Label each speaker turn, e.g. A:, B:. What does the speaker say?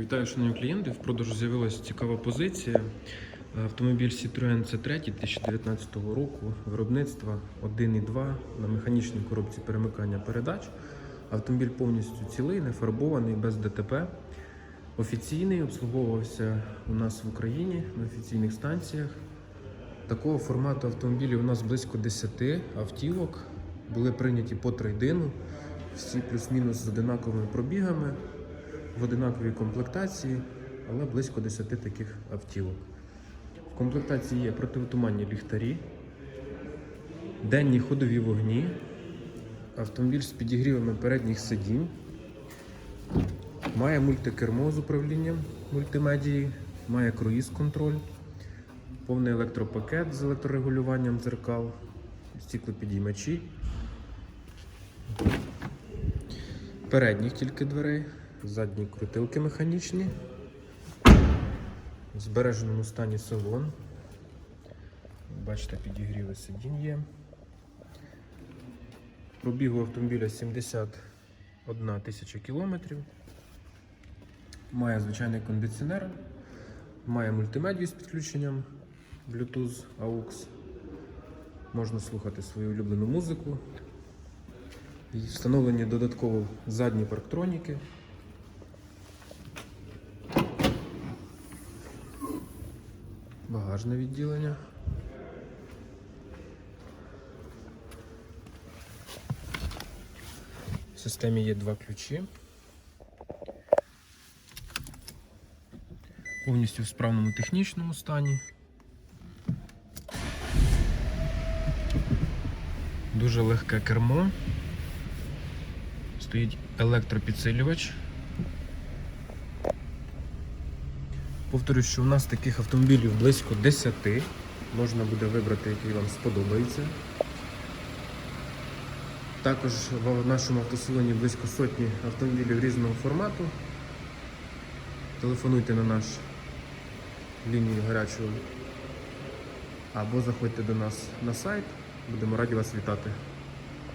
A: Вітаю, шановні клієнти. В продажу з'явилася цікава позиція. Автомобіль Citroën C3 2019 року, виробництва 1.2 на механічній коробці перемикання передач. Автомобіль повністю цілий, не фарбований, без ДТП. Офіційний, обслуговувався у нас в Україні на офіційних станціях. Такого формату автомобілів у нас близько 10 автівок. Були прийняті по трейдину, всі плюс-мінус з одинаковими пробігами, в одинаковій комплектації, але близько 10 таких автівок. В комплектації є противотуманні ліхтарі, денні ходові вогні, автомобіль з підігрівами передніх сидінь, має мультикермо з управлінням мультимедії, має круїз-контроль, повний електропакет з електрорегулюванням дзеркал, стіклопідіймачі. Передніх тільки дверей, задні крутилки механічні, в збереженому стані салон. Бачите, підігріви є. Пробігу автомобіля 71 тисяча кілометрів. Має звичайний кондиціонер, має мультимедію з підключенням Bluetooth, AUX. Можна слухати свою улюблену музику. Встановлені додатково задні парктроніки. Багажне відділення. В системі є два ключі. Повністю в справному технічному стані. Дуже легке кермо. Стоїть електропідсилювач. Повторюю, що у нас таких автомобілів близько 10. Можна буде вибрати, який вам сподобається. Також в нашому автосалоні близько сотні автомобілів різного формату. Телефонуйте на наш лінію гарячого або заходьте до нас на сайт. Будемо раді вас вітати.